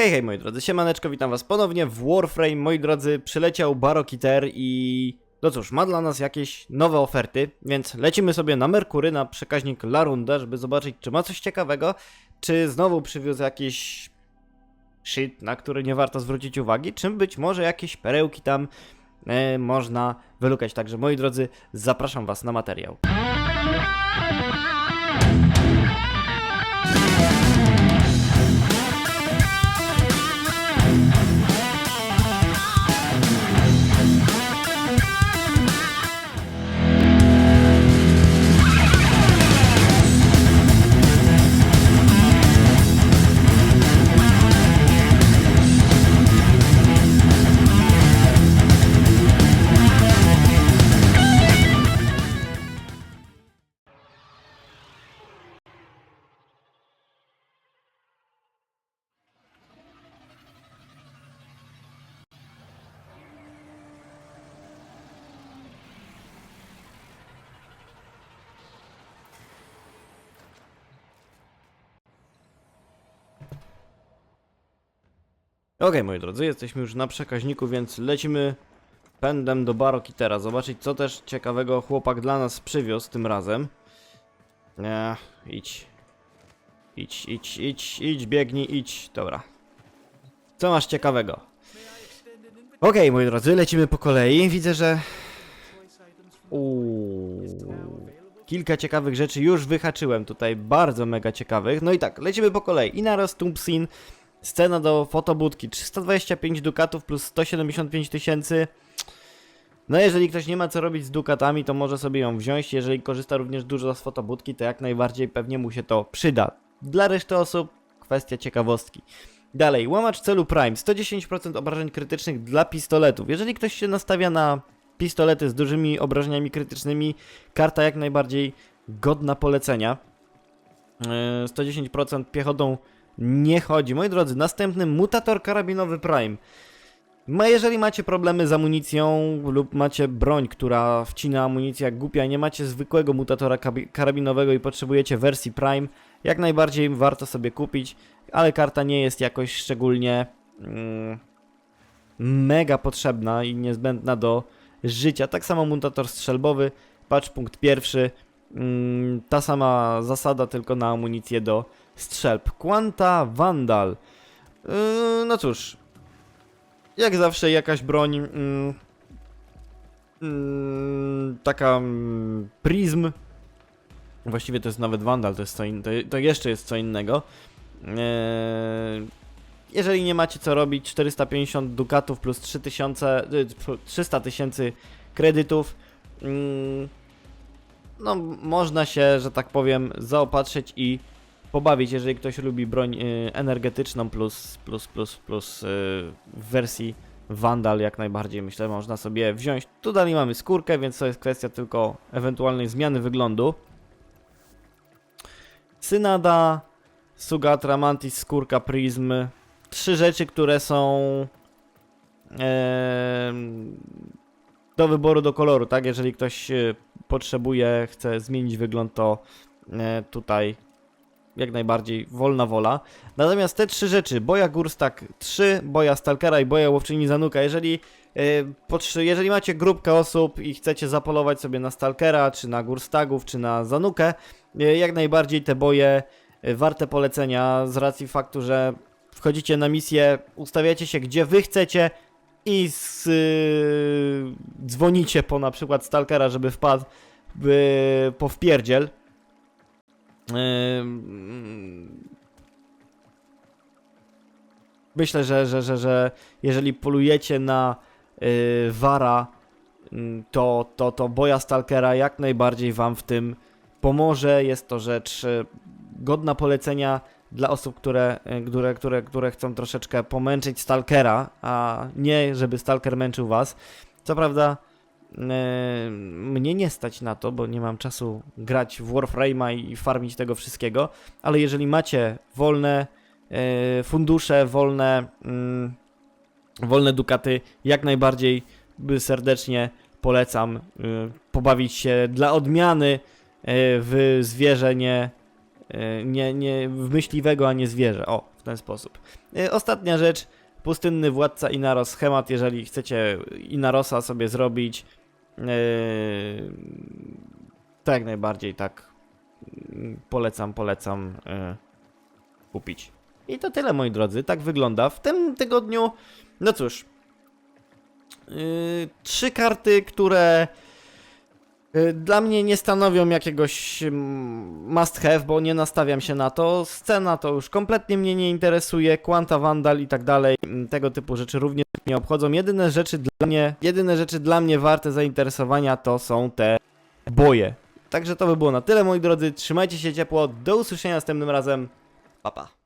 Hej, hej moi drodzy, siemaneczko, witam was ponownie w Warframe. Moi drodzy, przyleciał Barokiter i... No cóż, ma dla nas jakieś nowe oferty, więc lecimy sobie na Merkury, na przekaźnik Larunda, żeby zobaczyć, czy ma coś ciekawego, czy znowu przywiózł jakiś shit, na który nie warto zwrócić uwagi, czy być może jakieś perełki tam e, można wylukać. Także moi drodzy, zapraszam was na materiał. Okej, moi drodzy, jesteśmy już na przekaźniku, więc lecimy pędem do Barokitera. Zobaczyć, co też ciekawego chłopak dla nas przywiózł tym razem. Nie, idź. Idź, idź, idź, idź, biegnij, idź. Dobra. Co masz ciekawego? Okej, moi drodzy, lecimy po kolei. Widzę, że... Uuu. Kilka ciekawych rzeczy już wyhaczyłem tutaj, bardzo mega ciekawych. No i tak, lecimy po kolei. Inaros Tumpsin, Scena do fotobudki 325 dukatów plus 175 tysięcy. No jeżeli ktoś nie ma co robić z dukatami, to może sobie ją wziąć. Jeżeli korzysta również dużo z fotobudki, to jak najbardziej pewnie mu się to przyda. Dla reszty osób kwestia ciekawostki. Dalej, łamacz celu Prime. 110% obrażeń krytycznych dla pistoletów. Jeżeli ktoś się nastawia na pistolety z dużymi obrażeniami krytycznymi, karta jak najbardziej godna polecenia. Yy, 110% piechotą nie chodzi. Moi drodzy, następny mutator karabinowy Prime. Ma, jeżeli macie problemy z amunicją lub macie broń, która wcina amunicję jak głupia, nie macie zwykłego mutatora karabinowego i potrzebujecie wersji Prime, jak najbardziej warto sobie kupić, ale karta nie jest jakoś szczególnie mm, mega potrzebna i niezbędna do życia. Tak samo mutator strzelbowy, patch punkt pierwszy, ta sama zasada, tylko na amunicję do strzelb. Quanta Vandal. Yy, no cóż, jak zawsze jakaś broń mm, mm, taka mm, Prism. Właściwie to jest nawet Vandal, to, jest co in, to, jeszcze jest co innego. Eee, jeżeli nie macie co robić, 450 dukatów plus 3000, y, 300 tysięcy kredytów. Mm, no, można się, że tak powiem, zaopatrzyć i pobawić, jeżeli ktoś lubi broń y, energetyczną plus, plus, plus, plus y, w wersji Vandal jak najbardziej myślę można sobie wziąć. Tu dalej mamy skórkę, więc to jest kwestia tylko ewentualnej zmiany wyglądu. Synada, Sugatra, Mantis, skórka, Prism. Trzy rzeczy, które są em, do wyboru, do koloru, tak? Jeżeli ktoś e, potrzebuje, chce zmienić wygląd, to e, tutaj jak najbardziej wolna wola. Natomiast te trzy rzeczy, boja Górstak 3, boja Stalkera i boja Łowczyni Zanuka, jeżeli, potrzy- jeżeli macie grupkę osób i chcecie zapolować sobie na Stalkera, czy na Górstagów, czy na Zanukę, jak najbardziej te boje warte polecenia z racji faktu, że wchodzicie na misję, ustawiacie się gdzie wy chcecie i z, y, dzwonicie po na przykład Stalkera, żeby wpadł y, po wpierdziel. Myślę, że, że, że, że jeżeli polujecie na y, Wara, mm, to, to, to boja Stalkera jak najbardziej wam w tym pomoże. Jest to rzecz y, godna polecenia dla osób, które, y, które, które, które chcą troszeczkę pomęczyć Stalkera, a nie żeby Stalker męczył was. Co prawda, e, mnie nie stać na to, bo nie mam czasu grać w Warframe'a i farmić tego wszystkiego, ale jeżeli macie wolne e, fundusze, wolne, mm, wolne dukaty, jak najbardziej serdecznie polecam y, pobawić się dla odmiany y, w zwierzę, nie, nie, nie w myśliwego, a nie zwierzę. O, w ten sposób. E, Ostatnia rzecz, pustynny władca Inaro schemat, jeżeli chcecie Inarosa sobie zrobić, e, to jak najbardziej tak polecam, polecam e, kupić. I to tyle moi drodzy, tak wygląda. W tym tygodniu, no cóż, yy, trzy karty, które yy, dla mnie nie stanowią jakiegoś mm, must have, bo nie nastawiam się na to. Scena to już kompletnie mnie nie interesuje, Quanta Vandal i tak dalej, mm, tego typu rzeczy również mnie obchodzą. Jedyne rzeczy dla mnie, jedyne rzeczy dla mnie warte zainteresowania to są te boje. Także to by było na tyle moi drodzy, trzymajcie się ciepło, do usłyszenia następnym razem, pa pa.